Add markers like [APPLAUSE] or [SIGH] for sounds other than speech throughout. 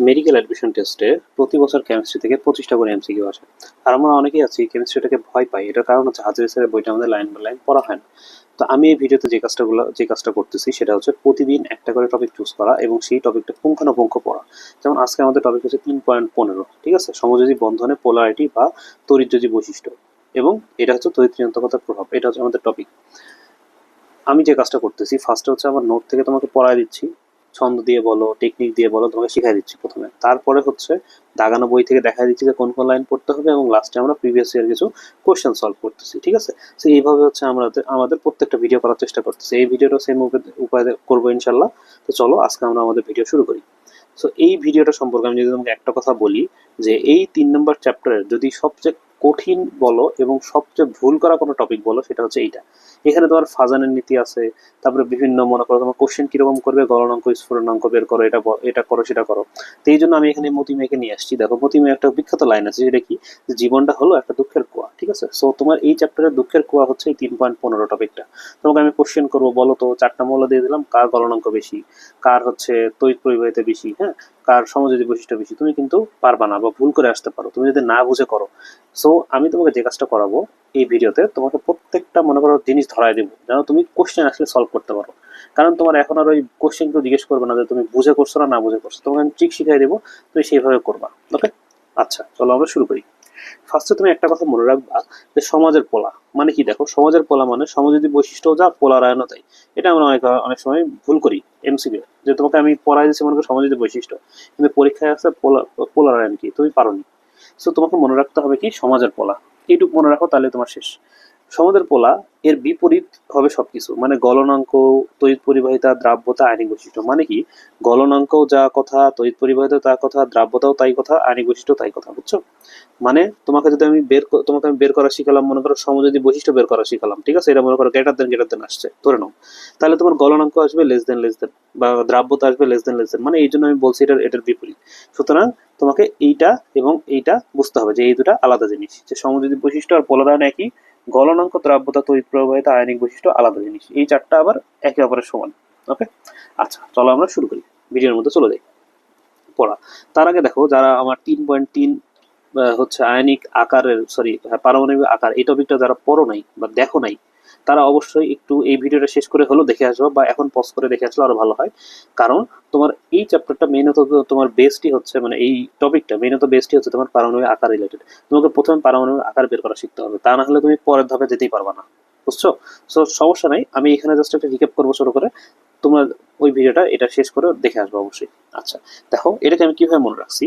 Medical admission টেস্টে প্রতি বছর কেমিস্ট্রি থেকে পঁচিশটা করে এমসিকিউ আসে। আর আমরা অনেকেই আছি কেমিস্ট্রিটাকে ভয় পাই। এটার কারণ হচ্ছে হাজির স্যারের বইটা আমাদের লাইন বাই লাইন পড়া হয় না। তো আমি এই ভিডিওতে যে কাজটাগুলো, যে কাজটা করতেছি, সেটা হচ্ছে প্রতিদিন একটা করে টপিক চুজ করা এবং সেই টপিকটা পুঙ্খানুপুঙ্খ পড়া। যেমন আজকে আমাদের টপিক হচ্ছে তিন পয়েন্ট পনেরো, ঠিক আছে? সমযোজী বন্ধনে পোলারিটি বা তরিযোজী বৈশিষ্ট্য। এবং এটা হচ্ছে তড়িৎ নিয়ন্ত্রকতার প্রভাব, এটা হচ্ছে আমাদের টপিক আমি যে কাজটা করতেছি ফার্স্টে হচ্ছে আমার নোট থেকে তোমাকে পড়ায় দিচ্ছি। ছন্দ দিয়ে বলো টেকনিক দিয়ে বলো, তোমাকে শিখাই দিচ্ছি প্রথমে। তারপরে হচ্ছে দাগানো বই থেকে দেখা দিচ্ছি যে কোন কোন লাইন পড়তে হবে এবং লাস্টে আমরা প্রিভিয়াস ইয়ার কিছু কোশ্চেন সলভ করতেছি, ঠিক আছে? তো এইভাবে হচ্ছে আমরা আমাদের প্রত্যেকটা ভিডিও করার চেষ্টা করতেছি। এই ভিডিওটা সেম উপায় করব ইনশাল্লাহ তো চলো, আজকে আমরা আমাদের ভিডিও শুরু করি। সো এই ভিডিওটা সম্পর্কে আমি যদি তোমাকে একটা কথা বলি, যে এই তিন নম্বর চ্যাপ্টারের যদি সবচেয়ে কঠিন বলো এবং সবচেয়ে ভুল করা কোনো টপিক বলো, সেটা হচ্ছে এইটা। এখানে তোমার ফাজানের নীতি আছে, তারপরে বিভিন্ন মনে করো তোমার কোশ্চেন কীরকম করবে গলনাঙ্ক স্ফুরণাঙ্ক বের করো, এটা এটা করো, সেটা করো। তো এই জন্য আমি এখানে মতিমেয়কে নিয়ে আসছি। দেখো মতিমেয় একটা বিখ্যাত লাইন আছে, যেটা কি? জীবনটা হলো একটা দুঃখের কুয়া, ঠিক আছে? সো তোমার এই চ্যাপ্টারের দুঃখের কুয়া হচ্ছে এই তিন পয়েন্ট পনেরো টপিকটা তোমাকে আমি কোশ্চেন করব, বলো তো, চারটা মৌল দিয়ে দিলাম, কার গলনাঙ্ক বেশি? কার হচ্ছে তৈত পরিবাহিত বেশি? হ্যাঁ? কার সমযোজী বৈশিষ্ট্য বেশি, তুমি কিন্তু পারবা না বা ভুল করে আসতে পারো। তুমি যদি না বুঝে করো। সো আমি তোমাকে যে কাজটা করাবো এই ভিডিওতে, তোমাকে প্রত্যেকটা মনে করো জিনিস ধরায় দেবো, যেন তুমি কোশ্চেন আসলে সলভ করতে পারো। কারণ তোমার এখন আর ওই কোশ্চেন কেউ জিজ্ঞেস করবে না যে তুমি বুঝে করছ না না বুঝে করছ। তোমাকে আমি ঠিক শিখাই দেবো, তুমি সেইভাবে করবা। ওকে আচ্ছা চলো আমরা শুরু করি। ফার্স্টে তুমি একটা কথা মনে রাখবা যে সমাজের পোলা। মানে কি দেখো, সমাজের পোলা মানে সমাজের বৈশিষ্ট্য যা পোলারায়নও তাই। এটা আমরা অনেক অনেক সময় ভুল করি এমসিকিউ যে তোমাকে আমি পড়াই দিচ্ছি মনে করি সমাজের বৈশিষ্ট্য, কিন্তু পরীক্ষায় আসছে পোলা পোলারায়ণ কি? তুমি পারোনি। সো তোমাকে মনে রাখতে হবে কি? সমাজের পোলা। এইটুকু মনে রাখো, তাহলে তোমার শেষ। সমাজের পোলা, এর বিপরীত হবে সবকিছু। মানে গলনাঙ্ক, তড়িৎ পরিবাহিতা, দ্রাব্যতা, আইনিক বৈশিষ্ট্য। মানে কি? গলনাঙ্কও যা কথা, তড়িৎ পরিবাহিতা তা কথা, দ্রাব্যতাও তাই কথা, আইনিক বৈশিষ্ট্য তাই কথা, বুঝছ? মানে তোমাকে যদি আমি বের তোমাকে আমি বের করা শিখালাম, মনে করো সমযোজী বৈশিষ্ট্য বের করা শিখালাম, ঠিক আছে? এটা মনে করো গ্রেটার দেন গ্রেটার দেন আসছে, ধরে নাও। তাহলে তোমার গলনাঙ্ক আসবে লেস দেন লেস দেন বা দ্রাব্যতা আসবে লেস দেন লেস দেন মানে এই জন্য আমি বলছি এটার এটার বিপরীত। সুতরাং তোমাকে এইটা এবং এইটা বুঝতে হবে যে এই দুটা আলাদা জিনিস। যে সমযোজী বৈশিষ্ট্য আর পোলারায়ন একই গলনাঙ্ক দ্রাব্যতা তড়িৎ প্রবাহিত আয়নিক বৈশিষ্ট্য আলাদা জিনিস। এই চারটা আবার একে অপরের সমান ওকে আচ্ছা চলো আমরা শুরু করি, ভিডিওর মধ্যে চলে যাই। পড়া। তার আগে দেখো, যারা আমার তিন পয়েন্ট তিন হচ্ছে আয়নিক আকারের সরি পারমাণবিক আকার, এই টপিকটা যারা পড়ো নাই বা দেখো নাই তারা অবশ্যই একটু এই ভিডিওটা শেষ করে হলেও দেখে আসব বা এখন পজ করে দেখে আসলে আরও ভালো হয়। কারণ তোমার এই চ্যাপ্টারটা মেইনত তোমার বেসটি হচ্ছে মানে এই টপিকটা মেইনত বেসটি হচ্ছে তোমার পারমাণবিক আকার রিলেটেড তোমাকে প্রথমে পারমাণবিক আকার বের করা শিখতে হবে। তা না হলে তুমি পরের ধাপে যেতেই পারবে না। বুঝছ? সো সমস্যা নাই। আমি এখানে জাস্ট একটা রিক্যাপ করব শুরু করে। তোমার ওই ভিডিওটা এটা শেষ করে দেখে আসব অবশ্যই। আচ্ছা দেখো, এটাকে আমি কীভাবে মনে রাখছি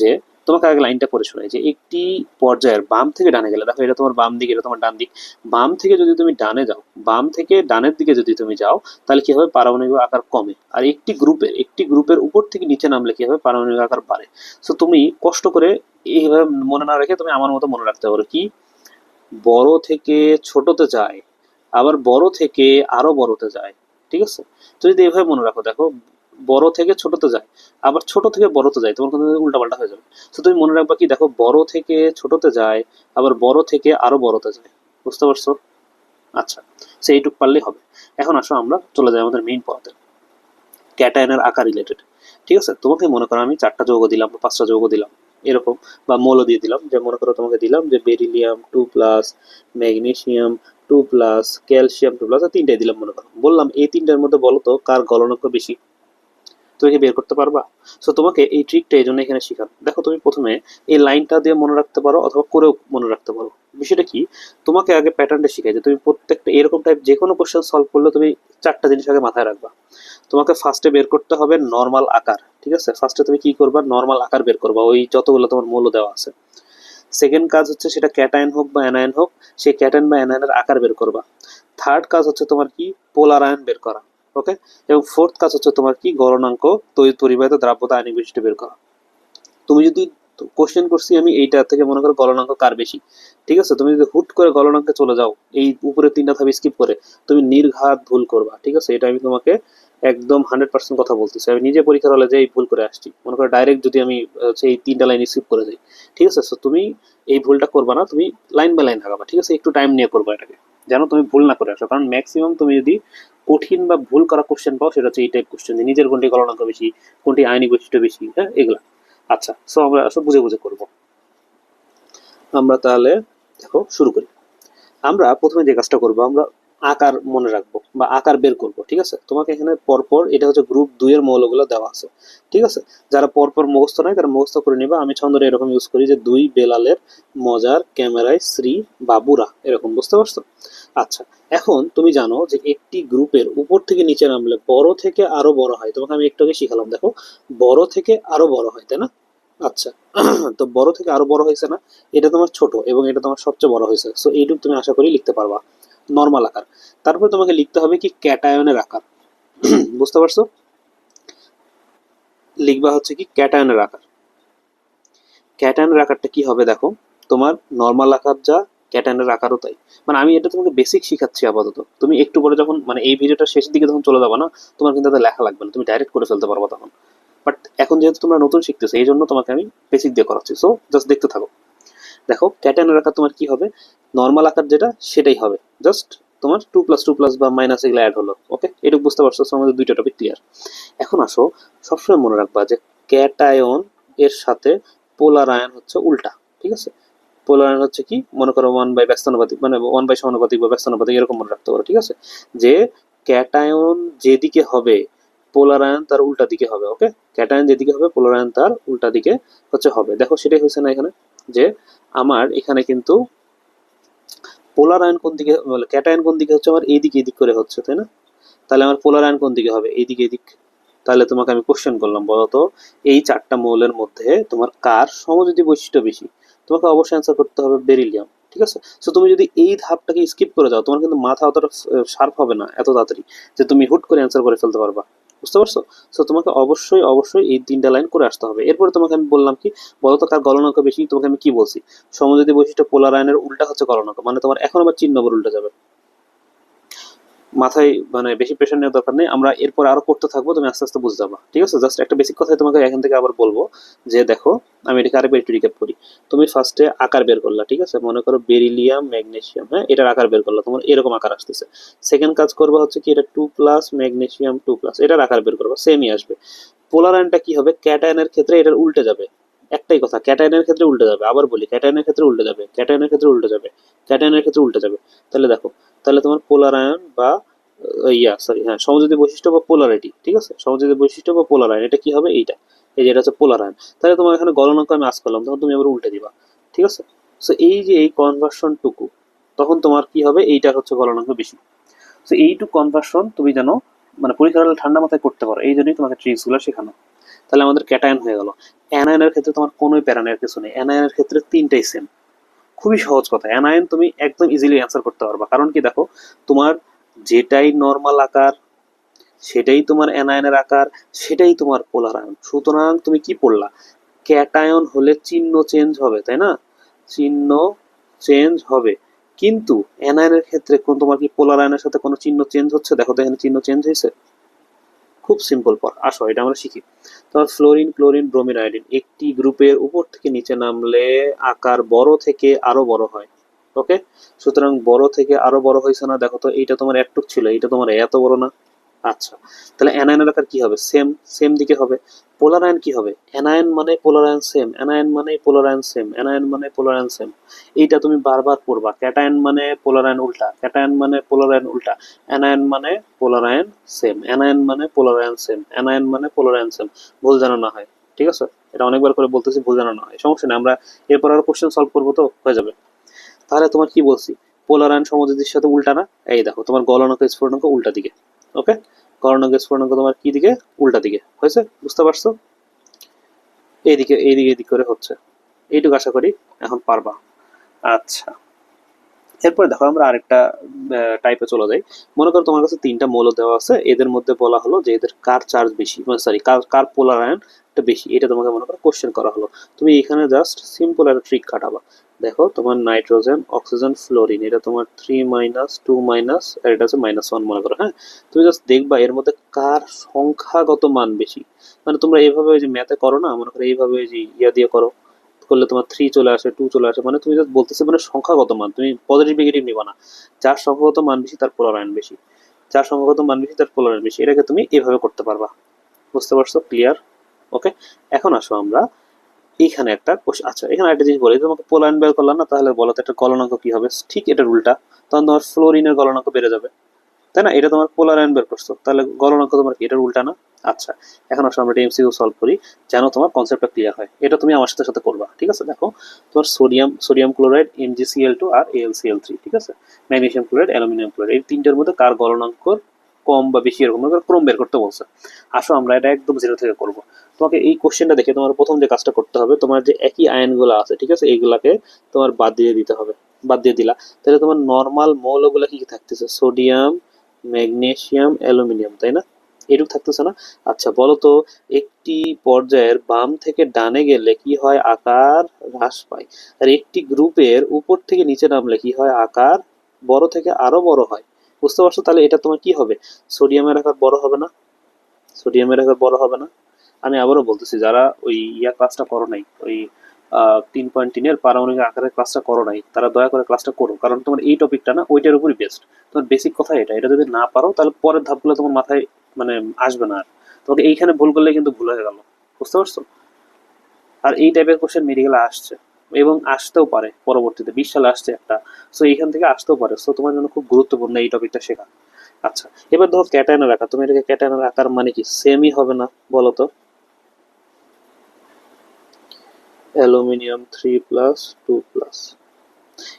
যে তোমাকে আগে লাইনটা পড়ে শোনাই যে একটি পর্যায়ের বাম থেকে ডানে গেলে, দেখো এটা তোমার বাম দিক, এটা তোমার ডান দিক। বাম থেকে যদি তুমি ডানে যাও, বাম থেকে ডানের দিকে যদি তুমি যাও, তাহলে কি হবে? পারমাণবিক আকার কমে। আর একটি গ্রুপের একটি গ্রুপের উপর থেকে নিচে নামলে কি হবে? পারমাণবিক আকার বাড়ে। সো তুমি কষ্ট করে এইভাবে মনে না রেখে তুমি আমার মতো মনে রাখতে পারো কি? বড় থেকে ছোটতে যায়, আবার বড় থেকে আরও বড়তে যায়। ঠিক আছে? তো যদি এভাবে মনে রাখো, দেখো বড় থেকে ছোটতে যায়, আবার ছোট থেকে বড়তে যায়, তোমার কিন্তু উল্টাপাল্টা হয়ে যাবে। তো তুমি মনে রাখবা কি, দেখো, বড় থেকে ছোটতে যায়, আবার বড় থেকে আরও বড়তে যায়, বুঝতে পারছ? আচ্ছা সে এইটুক পারলেই হবে। এখন আসো আমরা, চলে যাই আমাদের মেইন পথে। ক্যাটায়নের আকার রিলেটেড ঠিক আছে? তোমাকে মনে করো আমি চারটা যৌগ দিলাম, বা পাঁচটা যৌগ দিলাম, এরকম, বা মৌল দিয়ে দিলাম, যে মনে করো তোমাকে দিলাম যে beryllium two plus magnesium two plus calcium two plus তিনটাই দিলাম মনে করো। বললাম এই তিনটার মধ্যে বলো তো কার গলনাঙ্ক বেশি? তুমি কি বের করতে পারবা। সো তোমাকে এই ট্রিকটা এই জন্য এখানে শেখানো। দেখো, তুমি প্রথমে এই লাইনটা দিয়ে মনে রাখতে পারো অথবা করেও মনে রাখতে পারো। বিষয়টা কি? তোমাকে আগে প্যাটার্নটা শিখাই যে তুমি প্রত্যেকটা এরকম টাইপ যে কোনো কোশ্চেন সলভ করলে তুমি চারটা জিনিস আগে মাথায় রাখবা। তোমাকে ফার্স্টে বের করতে হবে নর্মাল আকার, ঠিক আছে? ফার্স্টে তুমি কি করবা? নর্মাল আকার বের করবা। ওই যতগুলো তোমার মূল্য দেওয়া আছে। সেকেন্ড কাজ হচ্ছে সেটা ক্যাটায়ন হোক বা অ্যানায়ন হোক, সেই ক্যাটায়ন বা অ্যানায়নের আকার বের করবা। থার্ড কাজ হচ্ছে তোমার কি? পোলার পোলারায়ন বের করা। ওকে এবং ফোর্থ কাজ হচ্ছে তোমার কি গলনাঙ্ক, তড়িৎ পরিবাহিত দ্রাব্যতা আইনিক বৈশিষ্ট্য বের করা। তুমি যদি কোশ্চেন করছি আমি এইটা থেকে মনে করো গলনাঙ্ক কার বেশি? ঠিক আছে? তুমি যদি হুট করে গলনাঙ্কে চলে যাও, এই উপরে তিনটা ধাপ স্কিপ করে, তুমি নির্ঘাত ভুল করবা। ঠিক আছে? এটা আমি তোমাকে একদম হান্ড্রেড পার্সেন্ট কথা বলতেছি। আমি নিজে পরীক্ষার হলে যে এই ভুল করে আসছি। মনে করো ডাইরেক্ট যদি আমি হচ্ছে এই তিনটা লাইন স্কিপ করে যাই। ঠিক আছে? তুমি এই ভুলটা করবা না, তুমি লাইন বাই লাইন আগাবা ঠিক আছে? একটু টাইম নিয়ে করবা এটাকে। যেন তুমি ভুল না করে আসো। কারণ ম্যাক্সিমাম তুমি যদি কঠিন বা ভুল করা কোশ্চেন পাও, সেটা হচ্ছে এই টাইপ কোশ্চেন যে নিজের কোনটি গণনাঙ্ক বেশি, কোনটি আইনি বৈশিষ্ট্য বেশি হ্যাঁ এগুলা। আচ্ছা সো আমরা সব বুঝে বুঝে করব। আমরা তাহলে দেখো, শুরু করি। আমরা প্রথমে যে কাজটা করব, আমরা আকার মনে রাখব বা আকার বের করব, ঠিক আছে? তোমাকে এখানে পরপর এটা হচ্ছে গ্রুপ দুই এর মৌলগুলো দেওয়া আছে, ঠিক আছে? যারা পরপর মুখস্থ নাই, তারা মুখস্থ করে নিবা। আমি ছন্দটা এরকম ইউজ করি যে দুই বেলালের মজার ক্যামেরায় শ্রী বাবুরা, এরকম, বুঝতে পারছ? আচ্ছা এখন তুমি জানো যে একটি গ্রুপের উপর থেকে নিচে নামলে বড় থেকে আরও বড় হয়। তোমাকে আমি একটু আগে শিখালাম, দেখো। বড় থেকে আরও বড় হয়, তাই না? আচ্ছা [CLEARS THROAT] তো বড় থেকে আরও বড় হয়েছে না? এটা তোমার ছোট এবং এটা তোমার সবচেয়ে বড় হয়েছে। সো এইটুকু তুমি আশা করি লিখতে পারবা। নর্মাল আকার। তারপর তোমাকে লিখতে হবে কি ক্যাটায়নের আকার। [CLEARS THROAT] বুঝতে পারছ? লিখবা হচ্ছে কি ক্যাটায়নের আকার। ক্যাটায়নের আকারটা কি হবে দেখো, তোমার নর্মাল আকার যা, ক্যাটায়নের আকারও তাই। মানে আমি এটা তোমাকে বেসিক শিখাচ্ছি আপাতত। তুমি একটু পরে যখন মানে এই ভিডিওটা শেষের দিকে যখন চলে যাবে না, তোমার কিন্তু লেখা লাগবে না। তুমি ডাইরেক্ট করে ফেলতে পারব তখন। বাট এখন যেহেতু তোমরা নতুন শিখতেছো, এই জন্য তোমাকে আমি বেসিক দিয়ে করাচ্ছি। সো জাস্ট দেখতে থাকো। দেখো ক্যাটায়নের আকার তোমার কি হবে? নর্মাল আকার যেটা, সেটাই হবে। জাস্ট তোমার টু প্লাস টু প্লাস বা মাইনাস এগুলো অ্যাড হলো ওকে এটুকু বুঝতে পারছ আমাদের দুইটা টপিক ক্লিয়ার এখন আসো, সবসময় মনে রাখবা যে ক্যাটায়ন এর সাথে পোলার আয়ন হচ্ছে উল্টা, ঠিক আছে? পোলার আয়ন হচ্ছে কি? মনে করো ওয়ান বাই ব্যস্তানুপাতিক মানে ওয়ান বাই সমানুপাতিক বা ব্যস্তানুপাতিক, এরকম মনে রাখতে পারো, ঠিক আছে? যে ক্যাটায়ন যেদিকে হবে পোলার আয়ন তার উল্টা দিকে হবে ওকে ক্যাটায়ন যেদিকে হবে পোলার আয়ন তার উল্টা দিকে হচ্ছে হবে। দেখো, সেটাই হয়েছে না এখানে? যে আমার এখানে কিন্তু পোলার আয়ন কোন দিকে বলে ক্যাটায়ন কোন দিকে হচ্ছে আমার এইদিকে এদিক করে হচ্ছে, তাই না? তাহলে আমার পোলার আয়ন কোন দিকে হবে? এইদিকে এদিক। তাহলে তোমাকে আমি কোশ্চেন করলাম, বলতো এই চারটা মৌলের মধ্যে তোমার কার সমযোজী বৈশিষ্ট্য বেশি? তোমাকে অবশ্যই অ্যান্সার করতে হবে বেরিলিয়াম, ঠিক আছে? সো তুমি যদি এই ধাপটাকে স্কিপ করে যাও, তোমার কিন্তু মাথা অতটা শার্প হবে না এত তাড়াতাড়ি যে তুমি হুট করে অ্যান্সার করে ফেলতে পারবা। বুঝতে পারছ? সো তোমাকে অবশ্যই অবশ্যই এই তিনটা লাইন করে আসতে হবে। এরপরে তোমাকে আমি বললাম কি, বলতো কার গলনাঙ্ক বেশি, তোমাকে আমি কি বলছি? সমযোজী বৈশিষ্ট্য পোলার আয়নের উল্টা হচ্ছে গলনাঙ্ক মানে তোমার এখন আবার চিহ্ন উল্টা যাবে। মাথায় মানে বেশি প্রেশার নেওয়ার দরকার নেই। আমরা এরপর আরও করতে থাকব, তুমি আস্তে আস্তে বুঝে যাবা। ঠিক আছে? জাস্ট একটা বেসিক কথাই তোমাকে এখান থেকে আবার বলব যে দেখো, আমি এটাকে আরেকবার একটু রিক্যাপ করি। তুমি ফার্স্টে আকার বের করলা, ঠিক আছে? মনে করো বেরিলিয়াম ম্যাগনেসিয়াম হ্যাঁ? এটার আকার বের করলা, তোমার এরকম আকার আসতেছে। সেকেন্ড কাজ করবা হচ্ছে কি, এটা two plus magnesium two plus এটার আকার বের করবা সেমই আসবে। পোলার আয়নটা কি হবে? ক্যাটায়নের ক্ষেত্রে এটার উল্টে যাবে। একটাই কথা ক্যাটায়নের ক্ষেত্রে উল্টে যাবে। আবার বলি ক্যাটায়নের ক্ষেত্রে উল্টে যাবে ক্যাটায়নের ক্ষেত্রে উল্টে যাবে ক্যাটায়নের ক্ষেত্রে উল্টে যাবে। তাহলে দেখো তাহলে তোমার পোলার আয়ন বা ইয়া সরি হ্যাঁ সমযোজী বৈশিষ্ট্য বা পোলারিটি ঠিক আছে? সমযোজী বৈশিষ্ট্য বা পোলার আয়ন এটা কি হবে? এইটা। এই যে এটা হচ্ছে পোলার আয়ন তাহলে তোমার এখানে গলনাঙ্ক আমি আস করলাম, তখন তুমি আবার উল্টে দিবা, ঠিক আছে? সো এই যে এই কনভার্সন টুকু তখন তোমার কি হবে? এইটার হচ্ছে গলনাঙ্ক বেশি। সো এইটুকু কনভার্সন তুমি যেন মানে পরীক্ষার ঠান্ডা মাথায় করতে পারো, এই জন্যই তোমাকে ট্রিক্সগুলো শেখানো। তাহলে আমাদের ক্যাটায়ন হয়ে গেল। অ্যানায়নের ক্ষেত্রে তোমার কোনোই প্যারানের কিছু নেই। অ্যানায়নের ক্ষেত্রে তিনটাই সেম খুবই সহজ কথা। অ্যানায়ন তুমি একদম ইজিলি অ্যান্সার করতে পারবা। কারণ কি দেখো, তোমার যেটাই নর্মাল আকার, সেটাই তোমার অ্যানায়নের আকার, সেটাই তোমার পোলার আয়ন সুতরাং তুমি কি পড়লা? ক্যাটায়ন হলে চিহ্ন চেঞ্জ হবে, তাই না? চিহ্ন চেঞ্জ হবে। কিন্তু অ্যানায়নের ক্ষেত্রে কোন তোমার কি পোলার আয়নের সাথে কোনো চিহ্ন চেঞ্জ হচ্ছে? দেখো তো এখানে চিহ্ন চেঞ্জ হয়েছে। খুব সিম্পল পর আসো, এটা আমরা শিখি। তোমার ফ্লোরিন ক্লোরিন ব্রোমিন আয়োডিন একটি গ্রুপের উপর থেকে নিচে নামলে আকার বড় থেকে আরও বড় হয়। ওকে সুতরাং বড় থেকে আরও বড় হয়েছে না? দেখো তো, এইটা তোমার একটুক ছিল, এইটা তোমার এত বড় না। আচ্ছা তাহলে অ্যানায়নের আকার কি হবে? সেম সেম দিকে হবে। পোলার আয়ন কি হবে? অ্যানায়ন মানে পোলার আয়ন সেম অ্যানায়ন মানে পোলার আয়ন সেম অ্যানায়ন মানে পোলার আয়ন সেম এইটা তুমি বারবার পড়বা। ক্যাটায়ন মানে পোলার আয়ন উল্টা ক্যাটায়ন মানে পোলার আয়ন উল্টা অ্যানায়ন মানে পোলার আয়ন সেম অ্যানায়ন মানে পোলার আয়ন সেম অ্যানায়ন মানে পোলার আয়ন সেম ভুল যেন না হয়, ঠিক আছে? এটা অনেকবার করে বলতেছি, ভুল যেন না হয়। সমস্যা নেই, আমরা এরপর আরও কোশ্চেন সলভ করব তো? হয়ে যাবে। তাহলে তোমার কি বলছি? পোলার আয়ন সমযোজীর সাথে উল্টা না? এই দেখো, তোমার গলনাঙ্ক স্ফুটনাঙ্ক উল্টা দিকে। ওকে? গলনাঙ্ক স্ফুটনাঙ্ক তোমার কি দিকে? উল্টা দিকে, হয়েছে? বুঝতে পারছ? এইদিকে এইদিকে এদিক করে হচ্ছে। এইটুকু আশা করি এখন পারবা। আচ্ছা। এরপরে দেখো, আমরা আরেকটা টাইপে চলে যাই। মনে করো তোমার কাছে তিনটা মৌল দেওয়া আছে। এদের মধ্যে বলা হলো যে এদের কার চার্জ বেশি? সরি কার কার পোলার আয়নটা বেশি? এটা তোমাকে মনে করো কোশ্চেন করা হলো। তুমি এখানে জাস্ট সিম্পল একটা ট্রিক খাটাবা দেখো, তোমার নাইট্রোজেন, অক্সিজেন, ফ্লোরিন, এটা তোমার থ্রি মাইনাস টু মাইনাস আর এটা হচ্ছে মাইনাস ওয়ান মনে করো হ্যাঁ? তুমি জাস্ট দেখবা এর মধ্যে কার সংখ্যাগত মান বেশি। মানে তোমরা এইভাবে যে ম্যাথে করো না, মনে করো এইভাবে যে ইয়া দিয়ে করো, করলে তোমার থ্রি চলে আসে টু চলে আসে মানে তুমি জাস্ট বলতেছে মানে সংখ্যাগত মান, তুমি পজিটিভ নেগেটিভ নিবা না। যার সংখ্যাগত মান বেশি, তার পোলার আয়ন বেশি। যার সংখ্যাগত মান বেশি, তার পোলার আয়ন বেশি। এটাকে তুমি এভাবে করতে পারবা। বুঝতে পারছ? ক্লিয়ার ওকে এখন আসো আমরা এইখানে একটা কোশ- আচ্ছা এখানে একটা জিনিস বলি তোমাকে পোলায়ন বের করলাম না, তাহলে বলো তো একটা গলনাঙ্ক কি হবে? ঠিক এটার উল্টা তখন তোমার ফ্লোরিনের গলনাঙ্ক বেড়ে যাবে। তাই না? এটা তোমার পোলারায়ন বের করছ। তাহলে গলনাঙ্ক তোমার কি? এটার উল্টা না? আচ্ছা এখন আসলে আমরা এমসিকিউ সলভ করি, যেন তোমার কনসেপ্টটা ক্লিয়ার হয়। এটা তুমি আমার সাথে সাথে করবা, ঠিক আছে? দেখো, তোমার sodium sodium chloride MgCl two আর এএলসিএল থ্রি ঠিক আছে? ম্যাগনেসিয়াম ক্লোরাইড অ্যালুমিনিয়াম ক্লোরাইড এই তিনটার মধ্যে কার গলনাঙ্ক কম বা বেশি এরকম করে ক্রম বের করতে বলছে। আসো, আমরা এটা একদম জিরো থেকে করব। তোমাকে এই কোশ্চেনটা দেখে তোমার প্রথম যে কাজটা করতে হবে, তোমার যে একই আয়নগুলো আছে, ঠিক আছে? এইগুলাকে তোমার বাদ দিয়ে দিতে হবে, বাদ দিয়ে দিলা। তাহলে তোমার নর্মাল মৌলগুলো কি কি থাকতেছে? সোডিয়াম ম্যাগনেসিয়াম অ্যালুমিনিয়াম তাই না? এটুকু থাকতেছে না? আচ্ছা বলো তো, একটি পর্যায়ের বাম থেকে ডানে গেলে কি হয়? আকার হ্রাস পায়। আর একটি গ্রুপের উপর থেকে নিচে নামলে কি হয়? আকার বড় থেকে আরও বড় হয়। বুঝতে পারছ? তাহলে এটা তোমার কি হবে? সোডিয়ামের আকার বড় হবে না? সোডিয়ামের আকার বড় হবে না? আমি আবারও বলতেছি, যারা ওই ইয়া ক্লাসটা করো নাই, ওই তিন পয়েন্ট তিনের পারমাণবিক আকারের ক্লাসটা করো নাই, তারা দয়া করে ক্লাসটা করো, কারণ তোমার এই টপিকটা না, ওইটার উপরই বেস্ট তোমার বেসিক কথা এটা এটা যদি না পারো, তাহলে পরের ধাপগুলো তোমার মাথায় মানে আসবে না আর। তোমাকে এইখানে ভুল করলে কিন্তু ভুল হয়ে গেল। বুঝতে পারছ? আর এই টাইপের কোশ্চেন মেডিকেলে আসছে। এবং আসতেও পারে পরবর্তীতে। বিশ সালে আসছে একটা। সো এখান থেকে আসতেও পারে। সো তোমার জন্য খুব গুরুত্বপূর্ণ এই টপিকটা শেখা। আচ্ছা এবার ধরো ক্যাটায়নের আকার তুমি এটাকে ক্যাটায়নের আকার মানে কি? সেমই হবে না, বলো তো। Aluminium three plus two plus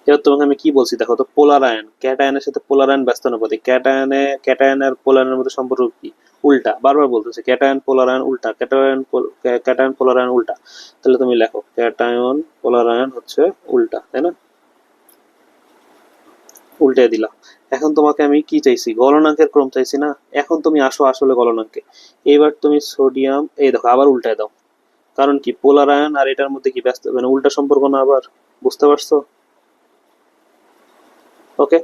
এবার তোমাকে আমি কি বলছি? দেখো তো, পোলার আয়ন। ক্যাটায়নের সাথে পোলার আয়ন ব্যস্তানুপাতিক ক্যাটায়নে, ক্যাটায়ন আর পোলার মধ্যে সম্পর্ক কি? উল্টা। বারবার বলতেছে, ক্যাটায়ন, পোলার আয়ন, উল্টা। ক্যাটায়ন ক্যাটায়ন, পোলার আয়ন, উল্টা। তাহলে তুমি লেখো, ক্যাটায়ন, পোলার আয়ন হচ্ছে উল্টা, তাই না? উল্টে দিলাম। এখন তোমাকে আমি কি চাইছি? গলনাঙ্কের ক্রম চাইছি না? এখন তুমি আসো আসলে গলনাঙ্কে। এবার তুমি সোডিয়াম, এই দেখো, আবার উল্টায় দাও। কারণ কি? পোলার আয়ন আর এটার মধ্যে কি ব্যস্ত? মানে উল্টা সম্পর্ক না আবার? বুঝতে পারছ? ওকে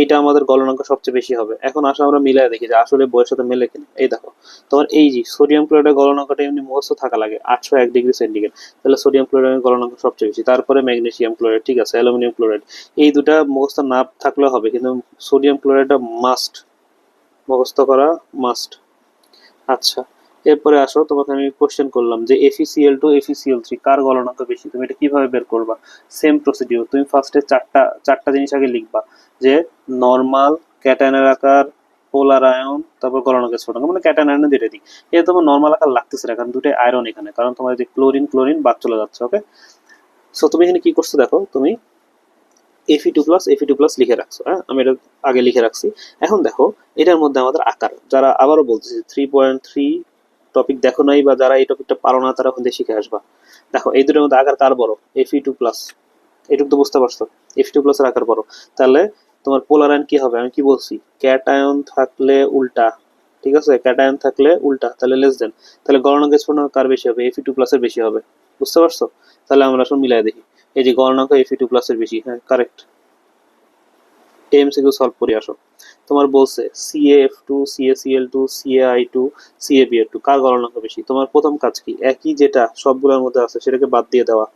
এইটা আমাদের গলনাঙ্ক সবচেয়ে বেশি হবে। এখন আসো আমরা মিলাই দেখি যে আসলে বইয়ের সাথে মেলে কিনা। এই দেখো, তোমার এই যে সোডিয়াম ক্লোরাইডের গলনাঙ্কটা এমনি মুখস্থ থাকা লাগে, আটশো এক ডিগ্রি সেন্টিগ্রেড তাহলে সোডিয়াম ক্লোরাইডের গলনাঙ্ক সবচেয়ে বেশি। তারপরে ম্যাগনেসিয়াম ক্লোরাইড ঠিক আছে অ্যালুমিনিয়াম ক্লোরাইড এই দুটা মুখস্থ না থাকলেও হবে, কিন্তু সোডিয়াম ক্লোরাইডটা মাস্ট মুখস্থ করা মাস্ট আচ্ছা। এরপরে আসো, তোমাকে আমি কোশ্চেন করলাম যে এফিসিএল টু এফিসিএল থ্রি কার গলনাঙ্ক বেশি? তুমি এটা কীভাবে বের করবা? সেম প্রসিডিউর তুমি ফার্স্টে চারটা চারটা জিনিস আগে লিখবা যে নর্মাল ক্যাটায়নের আকার পোলার আয়ন তারপর গলনাঙ্কের ছোট মানে ক্যাটায়ন আয়ন দুইটা দিক। এটা তোমার নর্মাল আকার লাগতেছে না, কারণ দুটোই আয়রন এখানে, কারণ তোমার যে ক্লোরিন ক্লোরিন বাদ চলে যাচ্ছে ওকে সো তুমি এখানে কি করছ দেখো, তুমি এফি টু প্লাস এফি টু প্লাস লিখে রাখছো হ্যাঁ? আমি এটা আগে লিখে রাখছি। এখন দেখো, এটার মধ্যে আমাদের আকার, যারা আবারও বলতেছি থ্রি পয়েন্ট থ্রি টপিক দেখো নাই বা যারা এই টপিকটা পারো না, তারা ওখান শিখে আসবা। দেখো, এই দুটোর মধ্যে আকার কার বড়? এফি টু প্লাস এটুকু তো বুঝতে পারছ। এফি টু প্লাসের আকার বড়। তাহলে তোমার পোলার আয়ন কি হবে? আমি কি বলছি? ক্যাটায়ন থাকলে উল্টা, ঠিক আছে? ক্যাটায়ন থাকলে উল্টা, তাহলে লেস দেন তাহলে গণনাঙ্ক স্ফুটন কার বেশি হবে? এফি টু প্লাসের বেশি হবে। বুঝতে পারছ? তাহলে আমরা আসলে মিলাই দেখি। এই যে গণনাঙ্ক এফি টু প্লাসের বেশি হ্যাঁ কারেক্ট এমসিকিউ সলভ করে, আসো। তোমার বলছে CF two CaCl two CaI two CaBa two কার গণনাঙ্ক বেশি তোমার প্রথম কাজ কি? একই যেটা সবগুলোর মধ্যে আছে, সেটাকে বাদ দিয়ে দেওয়া।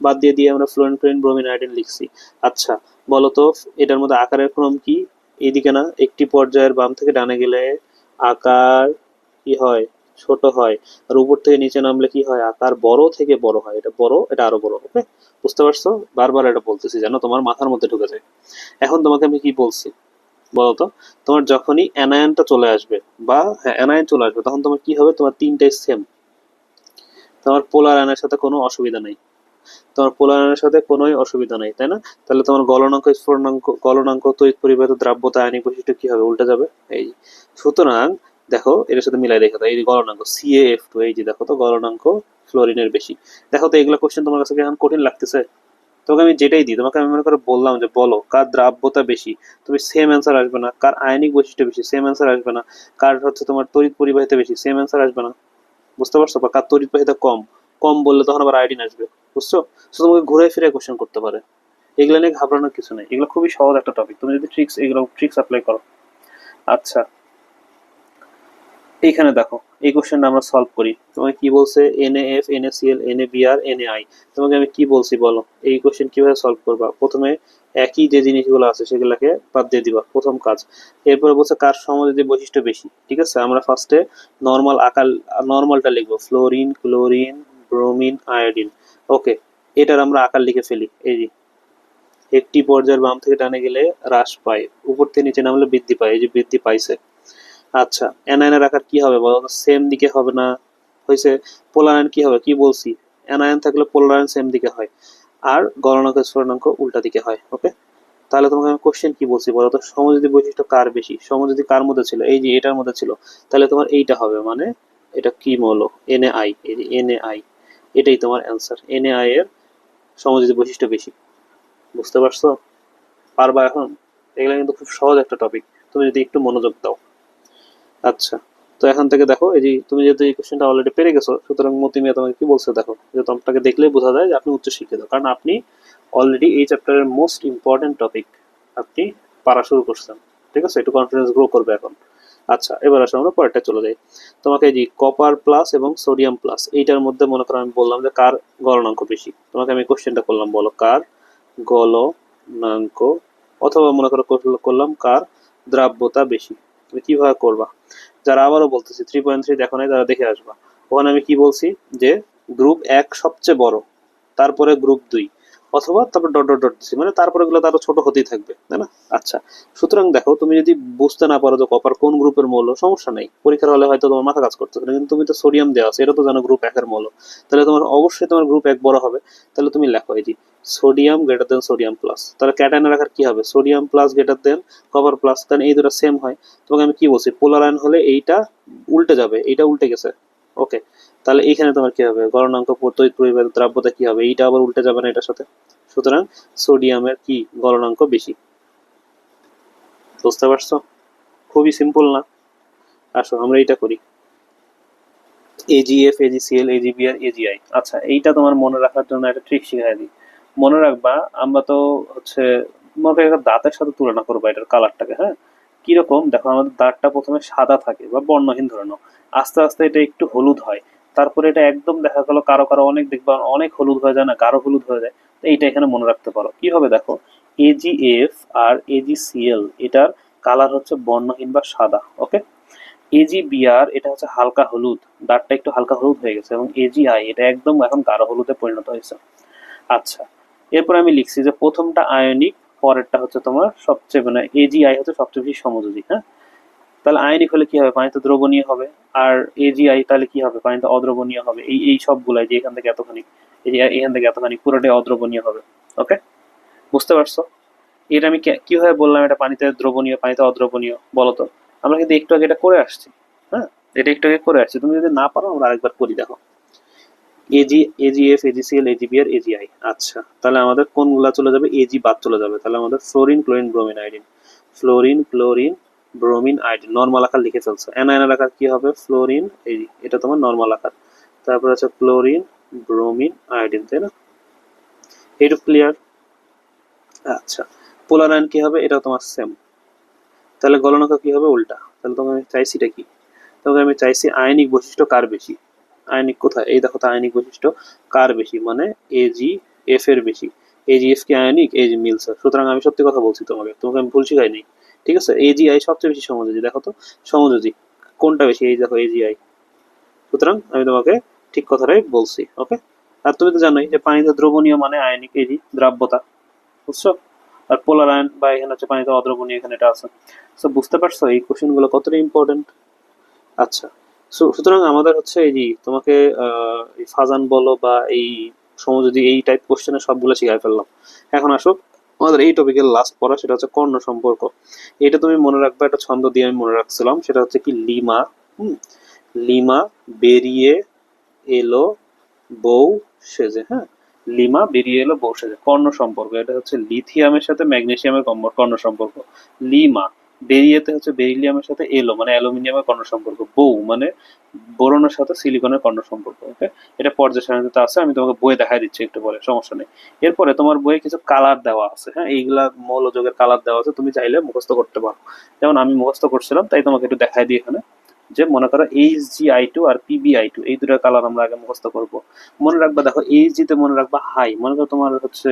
বাদ দিয়ে দিয়ে আমরা ফ্লোরিন ক্লোরিন ব্রোমিন আয়োডিন লিখছি। আচ্ছা বলো তো এটার মধ্যে আকারের ক্রম কি? এইদিকে না, একটি পর্যায়ের বাম থেকে ডানে গেলে আকার কি হয়? ছোট হয় আর উপর থেকে নিচে নামলে কি হয়? আকার বড় থেকে বড় হয়। এটা বড়, এটা আরও বড় ওকে বুঝতে পারছ? বারবার এটা বলতেছি যেন তোমার মাথার মধ্যে ঢুকে যায়। এখন তোমাকে আমি কি বলছি? বলতো, তোমার যখনই অ্যানায়নটা চলে আসবে বা হ্যাঁ অ্যানায়ন চলে আসবে, তখন তোমার কি হবে? তোমার তিনটাই সেম তোমার পোলার আয়নের সাথে কোনো অসুবিধা নেই। তোমার পোলার আয়নের সাথে কোনোই অসুবিধা নেই, তাই না? তাহলে তোমার গলনাঙ্ক স্ফুটনাঙ্ক গলনাঙ্ক তড়িৎ পরিবাহিত দ্রাব্যতা, আয়নিক বৈশিষ্ট্য কি হবে? উল্টে যাবে? এই। সুতরাং দেখো এর সাথে মিলাই দেখো তো এই গলনাঙ্ক সিএএফ টু এই যে দেখো তো গলনাঙ্ক ফ্লোরিনের বেশি। দেখো তো এগুলো কোশ্চেন তোমার কাছে এখন কঠিন লাগতেছে? তোমাকে আমি যেটাই দিই, তোমাকে আমি মনে করে বললাম যে বলো, কার দ্রাব্যতা বেশি? তুমি সেম অ্যান্সার আসবে না। কার আয়নিক বৈশিষ্ট্য বেশি? সেম অ্যান্সার আসবে না। কার হচ্ছে তোমার তড়িৎ পরিবাহিতা বেশি? সেম অ্যান্সার আসবে না। বুঝতে পারছ? বা কার তড়িৎ পরিবাহিতা কম? কম বললে তখন আবার আইডিন আসবে। বুঝছ? তো তোমাকে ঘুরে ফিরে কোশ্চেন করতে পারে। এগুলো নিয়ে ঘাবড়ানোর কিছু নেই। এগুলো খুবই সহজ একটা টপিক তুমি যদি ট্রিক্স এগুলো ট্রিক্স অ্যাপ্লাই করো। আচ্ছা। এইখানে দেখো, এই কোশ্চেনটা আমরা সলভ করি। তোমাকে কি বলছে? এনএএফ এনএসিএল এনএবিআর আই তোমাকে আমি কি বলছি বলো? এই কোশ্চেন কীভাবে সলভ করবা? প্রথমে একই যে জিনিসগুলো আছে সেগুলোকে বাদ দিয়ে দিবা, প্রথম কাজ। এরপরে বলছে কার সমযোজী বৈশিষ্ট্য বেশি? ঠিক আছে? আমরা ফার্স্টে নর্মাল আকার নর্মালটা লিখব। Fluorine chlorine bromine iodine okay এটার আমরা আকার লিখে ফেলি। এই যে, একটি পর্যায়ের বাম থেকে টানে গেলে হ্রাস পায়। উপর থেকে নিচে নামলে বৃদ্ধি পায়। এই যে বৃদ্ধি পাইছে। আচ্ছা অ্যানায়নের আকার কি হবে বলো সেম দিকে হবে না? হয়েছে পোলারায়ন কি হবে? কি বলছি? অ্যানায়ন থাকলে পোলারায়ন সেম দিকে হয়। আর গলনাঙ্ক স্ফুটনাঙ্ক উল্টা দিকে হয় ওকে তাহলে তোমাকে আমি কোশ্চেন কি বলছি বলো তো? সমযোজী বৈশিষ্ট্য কার বেশি? সমযোজী কার মধ্যে ছিল? এই যে এটার মধ্যে ছিল। তাহলে তোমার এইটা হবে মানে এটা কি মৌল? এনএ আই এনএ আই এটাই তোমার অ্যান্সার এনএ আই এর সমযোজী বৈশিষ্ট্য বেশি। বুঝতে পারছ? পারবা এখন? এগুলো কিন্তু খুব সহজ একটা টপিক তুমি যদি একটু মনোযোগ দাও। আচ্ছা তো এখান থেকে দেখো, এই যে তুমি যেহেতু এই কোশ্চেনটা অলরেডি পেরে গেছো, সুতরাং মতি মিয়া তোমাকে কি বলছে দেখো, যে তোমাকে দেখলেই বোঝা যায় যে আপনি উচ্চ শিক্ষিত, কারণ আপনি অলরেডি এই চ্যাপ্টারের মোস্ট ইম্পর্টেন্ট টপিক আপনি পারা শুরু করছেন, ঠিক আছে? একটু কনফিডেন্স গ্রো করবে এখন। আচ্ছা এবার আসলে আমরা পরেরটা চলে যাই। তোমাকে এই যে কপার প্লাস এবং সোডিয়াম প্লাস এইটার মধ্যে মনে করো আমি বললাম যে কার গলনাঙ্ক বেশি? তোমাকে আমি কোশ্চেনটা করলাম, বলো কার গলনাঙ্ক? অথবা মনে করো করলাম কার দ্রাব্যতা বেশি? তুমি কীভাবে করবা? যারা আবারও বলতেছি থ্রি পয়েন্ট থ্রি দেখো নাই, তারা দেখে আসবা। ওখানে আমি কি বলছি? যে গ্রুপ এক সবচেয়ে বড়, তারপরে গ্রুপ দুই। অথবা তারপর ডট ডট ডট দিচ্ছি মানে তারপরে গুলো তারও ছোট হতেই থাকবে, তাই না? আচ্ছা সুতরাং দেখো, তুমি যদি বুঝতে না পারো যে কপার কোন গ্রুপের মৌল, সমস্যা নেই। পরীক্ষার হলে হয়তো তোমার মাথা কাজ করতে পারে, কিন্তু তুমি তো সোডিয়াম দেওয়া আছে, এটা তো জানো গ্রুপ একের মৌল। তাহলে তোমার অবশ্যই তোমার গ্রুপ এক বড় হবে। তাহলে তুমি লেখো এই sodium greater than sodium plus তাহলে ক্যাটায়নের রাখার কি হবে? Sodium plus greater than copper plus কারণ এই দুটো সেম হয়। তোমাকে আমি কি বলছি? পোলার আয়ন হলে এইটা উল্টে যাবে, এইটা উল্টে গেছে। ওকে তাহলে এইখানে তোমার কি হবে? গলনাঙ্ক তৈরি পরিবার দ্রাব্যতা কি হবে? এইটা আবার উল্টে যাবে না এটার সাথে। সুতরাং সোডিয়ামের কি গলনাঙ্ক বেশি। বুঝতে পারছ? খুবই সিম্পল না? আসো, আমরা এইটা করি। এজিএফ এজিসিএল এজিবিআর এজিআই আচ্ছা এইটা তোমার মনে রাখার জন্য একটা ট্রিক শিখাই দিই। মনে রাখবা, আমরা তো হচ্ছে মনে একটা দাঁতের সাথে তুলনা করব এটার কালারটাকে হ্যাঁ? কীরকম? দেখো আমাদের দাঁতটা প্রথমে সাদা থাকে বা বর্ণহীন ধরে নাও আস্তে আস্তে এটা একটু হলুদ হয়। তারপরে এটা একদম দেখা গেল কারও কারও অনেক দেখবা, অনেক হলুদ হয়ে যায় না, গাঢ় হলুদ হয়ে যায়। তো এইটা এখানে মনে রাখতে পারো। কীভাবে দেখো? এজিএফ আর এজিসিএল এটার কালার হচ্ছে বর্ণহীন বা সাদা ওকে এজিবিআর এটা হচ্ছে হালকা হলুদ। দাঁতটা একটু হালকা হলুদ হয়ে গেছে এবং এজিআই এটা একদম এখন গাঢ় হলুদে পরিণত হয়েছে। আচ্ছা এরপর আমি লিখছি যে প্রথমটা আয়নিক, পরেরটা হচ্ছে তোমার সবচেয়ে মানে এজিআই হচ্ছে সবচেয়ে বেশি সমযোজী হ্যাঁ? তাহলে আয়নিক হলে কি হবে? পানিতে দ্রবণীয় হবে। আর এজিআই তাহলে কি হবে? পানিতে অদ্রবণীয় হবে। এই এই সবগুলাই যে এখান থেকে এতখানি এখান থেকে এতখানি, পুরোটাই অদ্রবণীয় হবে। ওকে? বুঝতে পারছ? এটা আমি কীভাবে বললাম এটা পানিতে দ্রবণীয়, পানিতে অদ্রবণীয়? বলো তো। আমরা কিন্তু একটু আগে এটা করে আসছি। হ্যাঁ? এটা একটু আগে করে আসছি। তুমি যদি না পারো, আমরা আরেকবার করি, দেখো। AG AGF AGCL AGBR AGI আচ্ছা তাহলে আমাদের কোনগুলা চলে যাবে? এজি বাদ চলে যাবে। তাহলে আমাদের fluorine chlorine bromine iodine fluorine chlorine bromine iodine normal আকার লিখে ফেলছো অ্যানায়নের আকার কি হবে? ফ্লোরিন এই এটা তোমার নর্মাল আকার। তারপর আছে ক্লোরিন ব্রোমিন আয়োডিন তাই না? এইটুকু ক্লিয়ার আচ্ছা। পোলার আয়ন কি হবে? এটা তোমার সেম তাহলে গলনাঙ্ক কি হবে? উল্টা। তাহলে তোমাকে আমি চাইছি এটা কি? তোমাকে আমি চাইছি আয়নিক বৈশিষ্ট্য কার বেশি? আয়নিক কোথায়? এই দেখো তো আয়নিক বৈশিষ্ট্য কার বেশি? মানে এজি এফ এর বেশি। এজি এফ কি আয়নিক এজি মিলছে। সুতরাং আমি সত্যি কথা বলছি তোমাকে। তোমাকে আমি ভুল শিখাই নাই ঠিক আছে? এজি আই সবচেয়ে বেশি সমযোজী, দেখো তো, সমযোজী। কোনটা বেশি? এই দেখো এজি আই সুতরাং আমি তোমাকে ঠিক কথাটাই বলছি, ওকে? আর তুমি তো জানোই যে পানিতে দ্রবণীয় মানে আয়নিক এজি দ্রাব্যতা, বুঝছ? আর পোলার আয়ন বা এখানে হচ্ছে পানিতে অদ্রবণীয়, এখানে এটা আছে। সো বুঝতে পারছ? এই কোশ্চেনগুলো কতটা ইম্পর্টেন্ট আচ্ছা সুতরাং আমাদের হচ্ছে এই যে তোমাকে ফাজান বলো বা এই সমযোজী, এই টাইপ কোশ্চেনের সবগুলো শিখাই ফেললাম। এখন আসো আমাদের এই টপিকের লাস্ট পড়া, সেটা হচ্ছে কর্ণ সম্পর্ক। এটা তুমি মনে রাখবে, একটা ছন্দ দিয়ে আমি মনে রাখছিলাম, সেটা হচ্ছে কি লিমা, হুম? লিমা বেরিয়ে এলো বউ সেজে হ্যাঁ? লিমা বেরিয়ে এলো বউ সেজে। কর্ণ সম্পর্ক, এটা হচ্ছে লিথিয়ামের সাথে ম্যাগনেসিয়ামের কর্ণ সম্পর্ক। লিমা বেরিয়েতে হচ্ছে বেরিলিয়ামের সাথে এলো মানে অ্যালুমিনিয়ামের কর্ণ সম্পর্ক, বউ মানে বোরনের সাথে সিলিকনের কর্ণ সম্পর্ক, ওকে? এটা পর্যায় সারণীতে আছে, আমি তোমাকে বই দেখাই দিচ্ছি, একটু পরে, সমস্যা নেই। এরপরে তোমার বইয়ে কিছু কালার দেওয়া আছে হ্যাঁ? এইগুলা মৌলযোগের কালার দেওয়া আছে, তুমি চাইলে মুখস্থ করতে পারো। যেমন আমি মুখস্থ করছিলাম, তাই তোমাকে একটু দেখাই দিই এখানে। যে মনে করো এইচ জি আই টু আর পিবি আই টু এই দুটো কালার আমরা আগে মুখস্থ করব। মনে রাখবা, দেখো এইচ জি তে মনে রাখবা হাই মনে করো তোমার হচ্ছে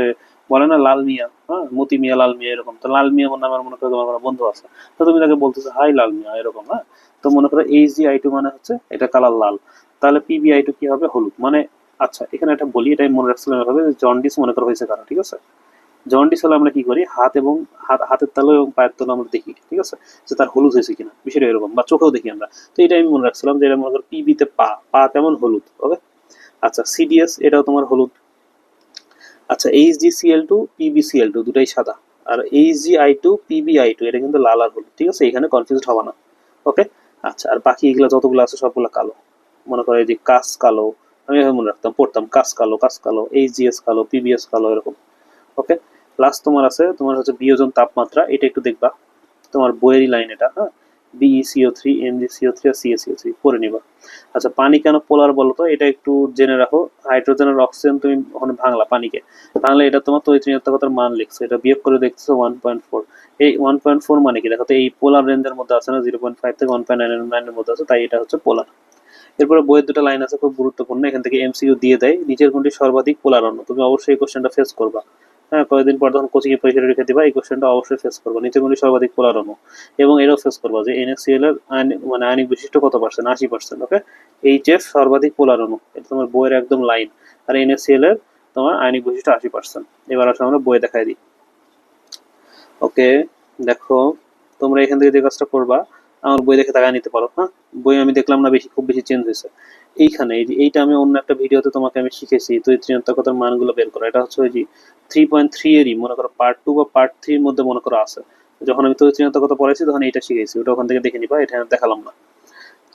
বলে না, লাল মিয়া হ্যাঁ মতি মিয়া, লাল মিয়া এরকম। তো লাল মিয়া নামের মনে করো তোমার বন্ধু আছে। তো তুমি তাকে বলতেছো, হাই, লাল মিয়া, এরকম হ্যাঁ। তো মনে করো এইচ জি আই টু মানে হচ্ছে, এটা কালার লাল। তাহলে পিবি আই টু কি হবে? হলুদ। মানে আচ্ছা এখানে একটা বলি, এটাই মনে রাখছিলাম এভাবে জন্ডিস মনে করো হয়েছে কারণ ঠিক আছে? জন্ডিস হলে আমরা কি করি? হাত এবং হাত, হাতের তালু এবং পায়ের তালু আমরা দেখি, ঠিক আছে? যে তার হলুদ হয়েছে কিনা, বিষয়টা এরকম, বা চোখেও দেখি আমরা। তো এটা আমি মনে রাখছিলাম যে এটা মনে করো পিবিতে পা পা তেমন হলুদ ওকে আচ্ছা সিডিএস এটাও তোমার হলুদ। আচ্ছা H D CL two PBCL two দুটাই সাদা। আর H G I two PB I two এটা কিন্তু লাল আর হলুদ, ঠিক আছে? এখানে কনফিউজ হবে না। ওকে আচ্ছা আর বাকি এগুলো যতগুলো আছে সবগুলো কালো। মনে করো এই যে কাস কালো, আমি এভাবে মনে রাখতাম, পড়তাম, কাস কালো কাস কালো এইচ জিএস কালো পিবিএস কালো, এরকম। ওকে লাস্ট তোমার আছে, তোমার হচ্ছে বিয়োজন তাপমাত্রা, এটা একটু দেখবা। তোমার বইয়েরই লাইন এটা হ্যাঁ? বিইসিও থ্রি এমজিসিও থ্রি আর সিএসিও থ্রি পড়ে নিবা। আচ্ছা পানি কেন পোলার বলো তো? এটা একটু জেনে রাখো। হাইড্রোজেন আর অক্সিজেন তুমি ওখানে ভাঙলা পানিকে। ভাঙলে এটা তোমার তৈরিতার মান লিখছে। এটা বিয়োগ করে দেখছ ওয়ান পয়েন্ট ফোর এই ওয়ান পয়েন্ট ফোর মানে কি? দেখো তো, এই পোলার রেঞ্জের মধ্যে আছে না জিরো পয়েন্ট ফাইভ থেকে ওয়ান পয়েন্ট নাইন নাইনের মধ্যে আছে, তাই এটা হচ্ছে পোলার। এরপরে বইয়ের দুটো লাইন আছে, খুব গুরুত্বপূর্ণ। এখান থেকে এমসিইউ দিয়ে দেয়। নিচের কোনটি সর্বাধিক পোলার অন্য? তুমি অবশ্যই এই কোশ্চেনটা ফেস করবা। হ্যাঁ কয়েকদিন পর যখন কোচিং এ পরীক্ষা রেখে দিবা, এই কোশ্চেনটা অবশ্যই ফেস করব। কোনটি সর্বাধিক পোলার অণু এবং এটাও ফেস করবা যে এনএসসিএল এর মানে আয়নিক বৈশিষ্ট্য কত পার্সেন্ট আশি পার্সেন্ট ওকে এইচ এফ সর্বাধিক পোলার অণু এটা তোমার বইয়ের একদম লাইন আর এনএসসিএল এর তোমার আয়নিক বৈশিষ্ট্য আশি পার্সেন্ট এবার আসলে আমরা বই দেখাই দিই। ওকে দেখো, তোমরা এখান থেকে যে কাজটা করবা, আমার বই দেখে টাকা নিতে পারো হ্যাঁ? বই আমি দেখলাম না, বেশি, খুব বেশি চেঞ্জ হয়েছে। এইখানে এইটা আমি অন্য একটা ভিডিওতে তোমাকে আমি শিখেছি, তো এই ত্রিনাত্মকতার মানগুলো বের করা। এটা হচ্ছে ওই যে থ্রি পয়েন্ট থ্রি এরই, মনে করো পার্ট টু বা পার্ট থ্রির মধ্যে মনে করো আছে। যখন আমি তৈরি ত্রিনাত্মকতা পড়াইছি তখন এইটা শিখেছি, ওটা ওখান থেকে দেখে নিবা, এটা আমি দেখালাম না।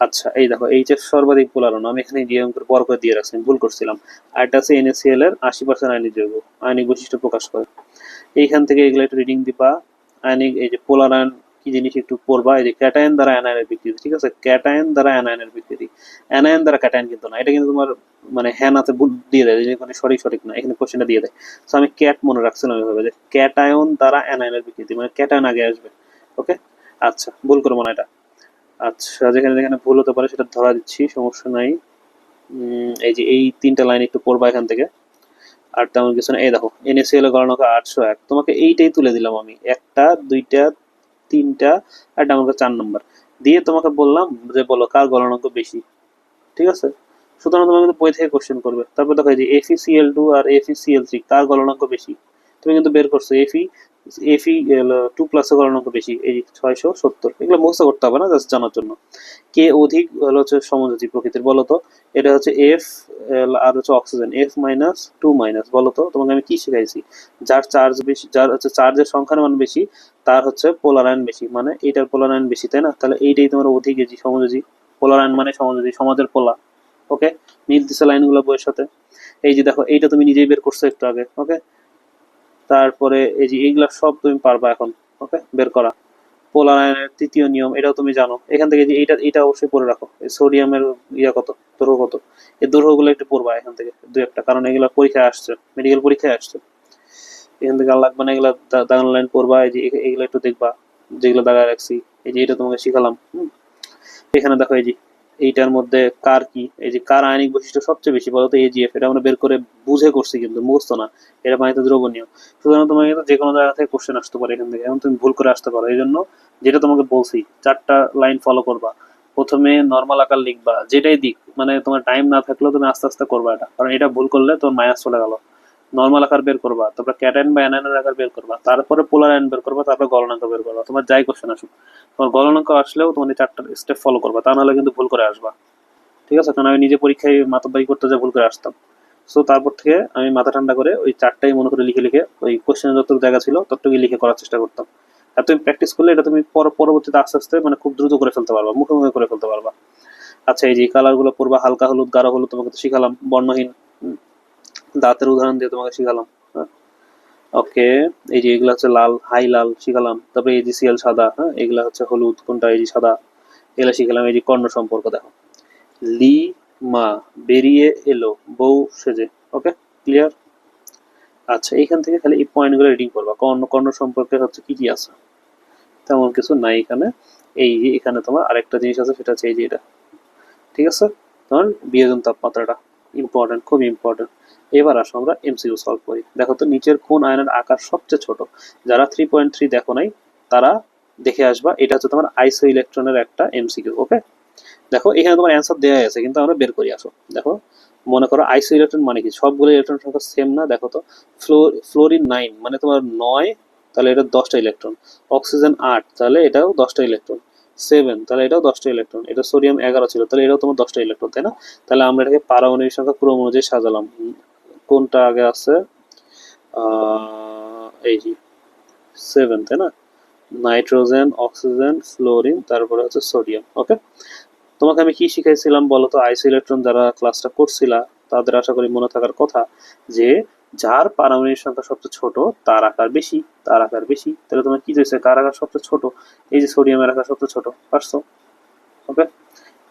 আচ্ছা এই দেখো এইচ এফ সর্বাধিক পোলারণ, আমি এখানে দিয়ে অঙ্কের পর করে দিয়ে রাখছি ভুল করছিলাম। আর এটা আছে এনএসিএল এর আশি পার্সেন্ট আইনিক জৈব আইনিক বৈশিষ্ট্য প্রকাশ করে। এইখান থেকে এগুলো একটু রিডিং দিবা আইনিক এই যে পোলার আয়ন কি জিনিস একটু পড়বা এই যে ক্যাটায়ন দ্বারা অ্যানায়নের বিকৃতি ঠিক আছে? ক্যাটায়ন দ্বারা অ্যানায়নের বিকৃতি অ্যানায়ন দ্বারা ক্যাটায়ন কিন্তু না, এটা কিন্তু তোমার মানে হ্যাঁ নাতে ভুল দিয়ে দেয় কোনো সঠিক সঠিক না, এখানে কোশ্চেনটা দিয়ে দেয়। তো আমি ক্যাট মনে রাখছিলাম এভাবে যে ক্যাটায়ন দ্বারা অ্যানায়নের বিকৃতি মানে ক্যাটায়ন আগে আসবে ওকে আচ্ছা ভুল করব না এটা। আচ্ছা যেখানে যেখানে ভুল হতে পারে সেটা ধরা দিচ্ছি, সমস্যা নাই। এই যে এই তিনটা লাইন একটু পড়বা এখান থেকে। আর তেমন কিছু না, এই দেখো এনএসএল গণনা আটশো এক, তোমাকে এইটাই তুলে দিলাম আমি। একটা, দুইটা তিনটা আর আমাকে চার নম্বর। দিয়ে তোমাকে বললাম যে বলো কার গলনাঙ্ক বেশি? ঠিক আছে? সুতরাং তোমাকে কিন্তু বই থেকে কোশ্চেন করবে। তারপর দেখো যে এফিসিএল টু আর এফিসিএল থ্রি কার গলনাঙ্ক বেশি? তুমি কিন্তু বের করছ এফি এফি টু প্লাসের গলনাঙ্ক বেশি, এই ছয়শো সত্তর। এগুলো মুখস্থ করতে হবে না জাস্ট জানার জন্য। কে অধিক হচ্ছে সমযোজী প্রকৃতির, বলো তো? এটা হচ্ছে এফ আর হচ্ছে oxygen F minus two minus বলো তো? তোমাকে আমি কি শিখাইছি? যার চার্জ বেশি, যার হচ্ছে চার্জের সংখ্যার মান বেশি, তার হচ্ছে পোলারায়ন বেশি মানে এইটার পোলারায়ন বেশি, তাই না? তাহলে এইটাই তোমার অধিক এজি সমযোজী পোলারায়ন মানে সমযোজী, সমাজের পোলা ওকে দিছে লাইনগুলো বইয়ের সাথে। এই যে দেখো, এইটা তুমি নিজেই বের করছ একটু আগে ওকে তারপরে এই যে এইগুলা সব তুমি পারবা এখন ওকে বের করা। পোলার আয়নের তৃতীয় নিয়ম, এটাও তুমি জানো। এখান থেকে যে এইটা এটা অবশ্যই পড়ে রাখো। এই সোডিয়ামের ইয়া কত? দৈর্ঘ্য কত? এই দৈর্ঘ্যগুলো একটু পড়বা এখান থেকে, দু একটা, কারণ এগুলা পরীক্ষায় আসছে মেডিকেল পরীক্ষায় আসছে। এখান থেকে আর লাগবে না এগুলা দা- লাইন পড়বা, এই যে এগুলো একটু দেখবা, যেগুলো দাগায় রাখছি, এই যে এটা তোমাকে শিখালাম। এখানে দেখো এই যে এইটার মধ্যে কার কি? এই যে কার আয়নিক বৈশিষ্ট্য সবচেয়ে বেশি বলতো এজিএফ এটা আমরা বের করে বুঝে করছি কিন্তু, মুখস্থ না। এটা পানিতে দ্রবণীয়। সুতরাং তোমাকে কিন্তু যে কোনো জায়গা থেকে কোশ্চেন আসতে পারে এখান থেকে। এখন তুমি ভুল করে আসতে পারো। এই জন্য যেটা তোমাকে বলছি, চারটা লাইন ফলো করবা। প্রথমে নর্মাল আকার লিখবা। যেটাই দিক মানে তোমার টাইম না থাকলেও তুমি আস্তে আস্তে করবা এটা। কারণ এটা ভুল করলে তোমার মাইনাস চলে গেল। নর্মাল আকার বের করবা, তারপর ক্যাটাইন বা অ্যানায়নের আকার বের করবা, তারপরে পোলার আয়ন বের করবা, তারপরে গলনাঙ্ক বের করবা, তোমার যাই কোশ্চেন আসুক। তোমার গলনাঙ্ক আসলেও তোমার চারটা স্টেপ ফলো করবা, তা নাহলে কিন্তু ভুল করে আসবা। ঠিক আছে? কারণ আমি নিজে পরীক্ষায় মাতব্বাই করতে যা ভুল করে আসতাম। সো তারপর থেকে আমি মাথা ঠান্ডা করে ওই চারটাই মনে করে লিখে লিখে ওই কোশ্চেনের যতটুকু জায়গা ছিল ততটুকু লিখে করার চেষ্টা করতাম। আর তুমি প্র্যাকটিস করলে এটা তুমি পর- পরবর্তীতে আস্তে আস্তে মানে খুব দ্রুত করে ফেলতে পারবা, মুখে মুখে করে ফেলতে পারবা। আচ্ছা এই যে কালারগুলো পড়বা হালকা হলুদ, গাঢ় হলুদ তোমাকে তো শিখালাম, বর্ণহীন। দাঁতের উদাহরণ দিয়ে তোমাকে শিখালাম। ওকে এই যে এগুলা হচ্ছে লাল, হাই লাল শিখালাম। তারপরে এই যে সিএল সাদা হ্যাঁ এগুলা হচ্ছে হলুদ, কোনটা, এই যে সাদা, এগুলা শিখালাম। এই যে কর্ণ সম্পর্ক, দেখো। লি, মা, বেরিয়ে এলো, বউ সেজে ওকে ক্লিয়ার আচ্ছা এইখান থেকে খালি এই পয়েন্টগুলো রিডিং করবা। কর্ণ কর্ণ সম্পর্কে হচ্ছে কি কি আছে? তেমন কিছু নাই এখানে। এই যে এখানে তোমার আরেকটা জিনিস আছে, সেটা হচ্ছে এই যে এটা। ঠিক আছে? তোমার বিয়োজন তাপমাত্রাটা। ইম্পর্টেন্ট খুব ইম্পর্টেন্ট এবার আসো আমরা এমসিকিউ সলভ করি। দেখো তো নিচের কোন আয়নের আকার সবচেয়ে ছোট? যারা থ্রি পয়েন্ট থ্রি দেখো নাই, তারা দেখে আসবা, এটা হচ্ছে তোমার আইসো ইলেকট্রনের একটা এমসিকিউ ওকে দেখো, এখানে তোমার অ্যান্সার দেওয়া আছে, কিন্তু আমরা বের করি, আসো। দেখো, মনে করো আইসো ইলেকট্রন মানে কি? সবগুলো ইলেকট্রন সংখ্যা সেম না, দেখো তো ফ্লো ফ্লোরিন নাইন মানে তোমার নয়, তাহলে এটা দশটা ইলেকট্রন অক্সিজেন আট, তাহলে এটাও দশটা ইলেকট্রন সেভেন, তাহলে এটাও দশটা ইলেকট্রন এটা সোডিয়াম এগারো ছিল, তাহলে এটাও তোমার দশটা ইলেকট্রন তাই না? তাহলে আমরা এটাকে পারমাণবিক সংখ্যা ক্রম অনুযায়ী সাজালাম। কোনটা আগে আছে? এই সেভেন তাই না? নাইট্রোজেন, অক্সিজেন, ফ্লোরিন, তারপরে হচ্ছে সোডিয়াম ওকে তোমাকে আমি কি শিখাইছিলাম বলো তো আইসো ইলেকট্রন যারা ক্লাসটা করছিলা, তাদের আশা করি মনে থাকার কথা যে যার পারমাণবিক সংখ্যা সবচেয়ে ছোট, তার আকার বেশি, তার আকার বেশি। তাহলে তোমার কি হয়েছে? কার আকার সবচেয়ে ছোট? এই যে সোডিয়ামের আকার সবচেয়ে ছোট, পারছ? ওকে?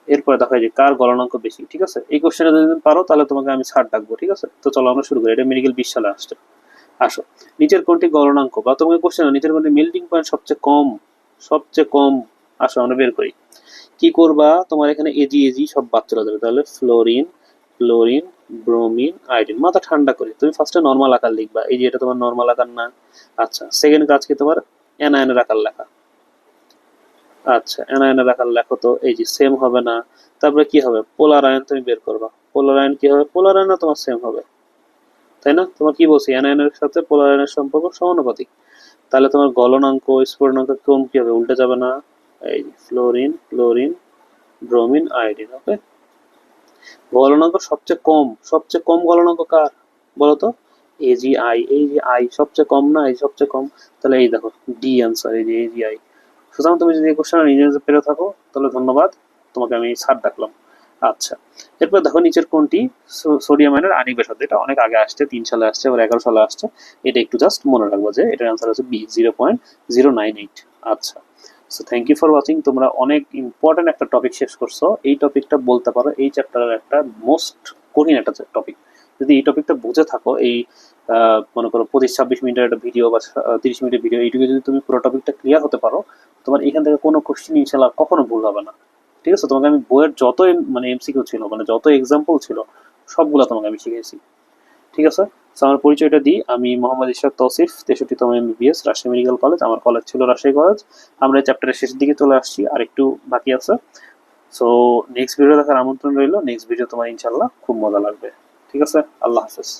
এরপরে দেখা যায় কার গলনাঙ্ক বেশি, ঠিক আছে? এই কোশ্চেনটা যদি পারো, তাহলে তোমাকে আমি ছাড় ডাকবো, ঠিক আছে? তো চলো আমরা শুরু করি, এটা মেডিকেল বিশ সালে আসছে। আসো। নিচের কোনটি গলনাঙ্ক? বা তোমাকে কোশ্চেন নিচের কোনটি মেল্টিং পয়েন্ট সবচেয়ে কম? সবচেয়ে কম। আসো, আমরা বের করি। কি করবা? তোমার এখানে এজি এজি সব বাদ চলে যাবে। তাহলে ফ্লোরিন ক্লোরিন ব্রোমিন আয়োডিন মাথা ঠান্ডা করে। তুমি ফার্স্টে নর্মাল আকার লিখবা। এই যে এটা তোমার নর্মাল আকার না আচ্ছা। সেকেন্ড কাজ কি তোমার? অ্যানায়নের আকার লেখা। আচ্ছা অ্যানায়নের আকার লেখো তো, এই যে সেম হবে না। তারপরে কি হবে? পোলার আয়ন তুমি বের করবা। পোলার আয়ন কি হবে? পোলার আয়নও তোমার সেম হবে। তাই না? তোমার কি বলছি? অ্যানায়নের সাথে পোলার আয়নের সম্পর্ক সমানুপাতিক। তাহলে তোমার গলনাঙ্ক, স্ফুটনাঙ্ক কোন কি হবে? উল্টে যাবে না। এই fluorine chlorine bromine iodine okay গলনাঙ্ক সবচেয়ে কম সবচেয়ে কম গলনাঙ্ক কার বলতো? এজি আই এই যে আই সবচেয়ে কম না? এই সবচেয়ে কম? তাহলে এই দেখো ডি অ্যান্সার এই যে এজি আই সুতরাং তুমি যদি এই কোশ্চেন নিজে পেরে থাকো, তাহলে ধন্যবাদ, তোমাকে আমি ছাড় ডাকলাম। আচ্ছা এরপর দেখো নিচের কোনটি? সোডিয়াম আয়নের আণবিক ব্যাসার্ধ এটা অনেক আগে আসছে, তিন সালে আসছে, আবার এগারো সালে আসছে। এটা একটু জাস্ট মনে রাখব যে, এটার অ্যান্সার হচ্ছে B zero point zero nine eight আচ্ছা so thank you for watching তোমরা অনেক ইম্পর্টেন্ট একটা টপিক শেষ করছ। এই টপিকটা বলতে পারো, এই চ্যাপ্টারের একটা মোস্ট কঠিন একটা টপিক যদি এই টপিকটা বুঝে থাকো, এই মনে করো পঁচিশ, ছাব্বিশ মিনিটের একটা ভিডিও বা তিরিশ মিনিটের ভিডিও এইটুকু যদি তুমি পুরো টপিকটা ক্লিয়ার হতে পারো, তোমার এখান থেকে কোনো কোশ্চেন ইনশাল্লাহ কখনো ভুল হবে না। ঠিক আছে? তোমাকে আমি বইয়ের যত মানে এমসিকিউ ছিল মানে যত এক্সাম্পল ছিল, সবগুলো তোমাকে আমি শিখেছি ঠিক আছে? আমার পরিচয়টা দিই। আমি মোহাম্মদ ইশাক তৌসিফ, তেষট্টিতম এমবিবিএস রাজশাহী মেডিকেল কলেজ আমার কলেজ ছিল রাজশাহী কলেজ আমরা চ্যাপ্টারের শেষের দিকে চলে আসছি। আর একটু বাকি আছে। সো নেক্সট ভিডিও দেখার আমন্ত্রণ রইল। নেক্সট ভিডিও তোমার ইনশাল্লাহ খুব মজা লাগবে। ঠিক আছে? আল্লাহ হাফেজ।